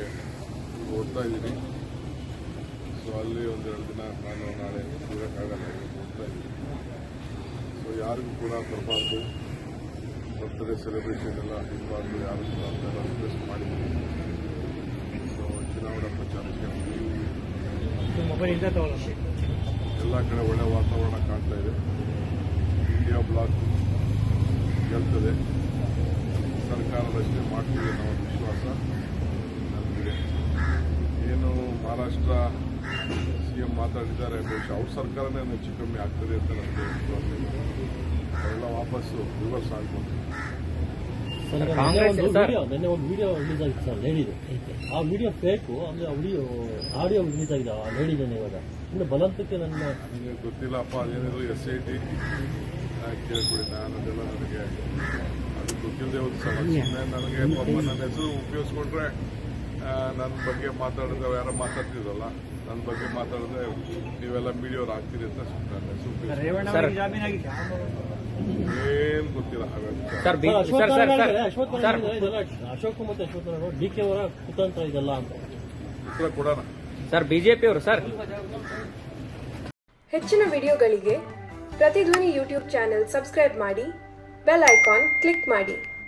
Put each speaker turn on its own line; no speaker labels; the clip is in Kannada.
ಬಗ್ಗೆ ಓದ್ತಾ ಇದ್ದೀನಿ. ಸೊ ಅಲ್ಲಿ ಒಂದೆರಡು ದಿನ ನಾನು ನಾಳೆ ಇರೋಕ್ಕಾಗಲ್ಲ ಓದ್ತಾ ಇದ್ದೀನಿ. ಸೊ ಯಾರಿಗೂ ಕೂಡ ಬರಬಾರ್ದು. ಬರ್ತಡೇ ಸೆಲೆಬ್ರೇಷನ್ ಎಲ್ಲ ಇರಬಾರ್ದು ಯಾರು ಕೂಡ ಅಂತೆಲ್ಲ ರಿಕ್ವೆಸ್ಟ್ ಮಾಡಿದ್ದೀನಿ. ಸೊ ಚುನಾವಣಾ ಪ್ರಚಾರಕ್ಕೆ ಎಲ್ಲ ಕಡೆ ಒಳ್ಳೆ ವಾತಾವರಣ ಕಾಣ್ತಾ ಇದೆ. India block ಗೆಲ್ತದೆ. ಸರ್ಕಾರದಷ್ಟೇ ಮಾಡ್ತೀವಿ ಅನ್ನೋ ಒಂದು ವಿಶ್ವಾಸ ನನಗಿದೆ ಏನು ಮಹಾರಾಷ್ಟ್ರ ಸಿ ಎಂ ಮಾತಾಡಿದ್ದಾರೆ ಬಹುಶಃ ಅವ್ರ ಸರ್ಕಾರನೇ ಹೆಚ್ಚು ಕಮ್ಮಿ ಆಗ್ತದೆ ಅಂತ ನಮಗೆ ಅವೆಲ್ಲ ವಾಪಸ್ಸು ರಿವರ್ಸ್ ಆಗ್ಬೋದು.
ಕಾಂಗ್ರೆಸ್
ನಿನ್ನೆ ಒಂದು ವಿಡಿಯೋ ರಿಲೀಸ್ ಆಗಿತ್ತು ಸರ್ ಲೇಡಿದು ಆ ವಿಡಿಯೋ ಫೇಕು ಅಂದ್ರೆ ಆ ವಿಡಿಯೋ ಆಡಿಯೋ ರಿಲೀಸ್ ಆಗಿದೆ ಆ ಲೇಡಿದೇನೆ ಇವಾಗ. ಇನ್ನು ಬಲಂತಕ್ಕೆ ನನ್ನ
ನನಗೆ ಗೊತ್ತಿಲ್ಲಪ್ಪ ಅದೇನಿದ್ರು ಎಸ್ ಐ ಟಿ ಕೇಳ್ಕೊಡಿ ನಾನು ಅದೆಲ್ಲ ನನಗೆ ಅದು ಗೊತ್ತಿಲ್ಲದೆ ಒಂದು ಸಮಸ್ಯೆ ನನಗೆ ನನ್ನ ಹೆಸರು ಉಪಯೋಗಿಸ್ಕೊಂಡ್ರೆ ನನ್ನ ಬಗ್ಗೆ ಮಾತಾಡಿದ್ರೆ ಯಾರೋ ಮಾತಾಡ್ತಿದ್ರಲ್ಲ ನನ್ನ ಬಗ್ಗೆ ಮಾತಾಡಿದ್ರೆ ನೀವೆಲ್ಲ ಮೀಡಿಯೋರು ಆಗ್ತೀರಿ ಅಂತ
ಸುಮ್ಮನೆ
ಏನ್ ಗೊತ್ತಿಲ್ಲ
ಬಿ-
ಅಶೋಕ್ ಮತ್ತೆ ನಾರಾಯಣ ಡಿ ಕೆ ಅವರ ಕುತಂತ್ರ ಇದೆಲ್ಲ ಅಂತ.
ಉತ್ತರ ಕೊಡೋಣ.
ಸರ್ ಬಿಜೆಪಿ ಅವರು ಸರ್.
ಹೆಚ್ಚಿನ ವಿಡಿಯೋಗಳಿಗೆ ಪ್ರತಿಧ್ವನಿ ಯೂಟ್ಯೂಬ್ ಚಾನೆಲ್ ಸಬ್ಸ್ಕ್ರೈಬ್ ಮಾಡಿ ಬೆಲ್ ಐಕಾನ್ ಕ್ಲಿಕ್ ಮಾಡಿ.